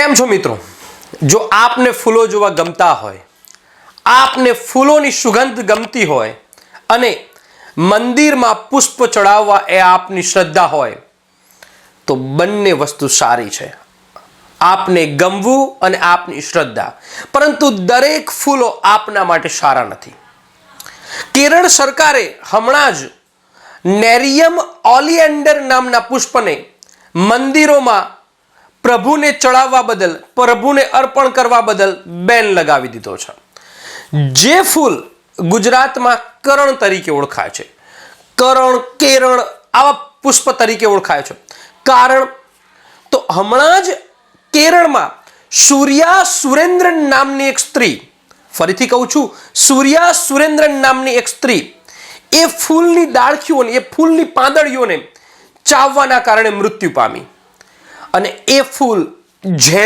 કેમ છો મિત્રો? જો આપને ફૂલો જોવા ગમતા હોય, આપને ફૂલોની સુગંધ ગમતી હોય અને મંદિરમાં પુષ્પ ચડાવવા એ આપની શ્રદ્ધા હોય, તો બંને વસ્તુ સારી છે. આપને ગમવું અને આપની શ્રદ્ધા. પરંતુ દરેક ફૂલો આપના માટે સારા નથી. કેરળ સરકારે હમણાં જ નેરિયમ ઓલિએન્ડર નામના પુષ્પને મંદિરોમાં પ્રભુને ચડાવવા બદલ, પ્રભુને અર્પણ કરવા બદલ બેન લગાવી દીધો છે. જે ફૂલ ગુજરાતમાં કરણ તરીકે ઓળખાય છે. કરણ, કેરણ, આવા પુષ્પ તરીકે ઓળખાય છે. કારણ તો હમણાં જ કેરળમાં સૂર્યા સુરેન્દ્રન નામની એક સ્ત્રી, ફરીથી કહું છું, સૂર્યા સુરેન્દ્રન નામની એક સ્ત્રી, એ ફૂલની ડાળખીઓને એ ફૂલની પાંદડીઓને ચાવવાના કારણે મૃત્યુ પામી. અને એ ફૂલ ઝેર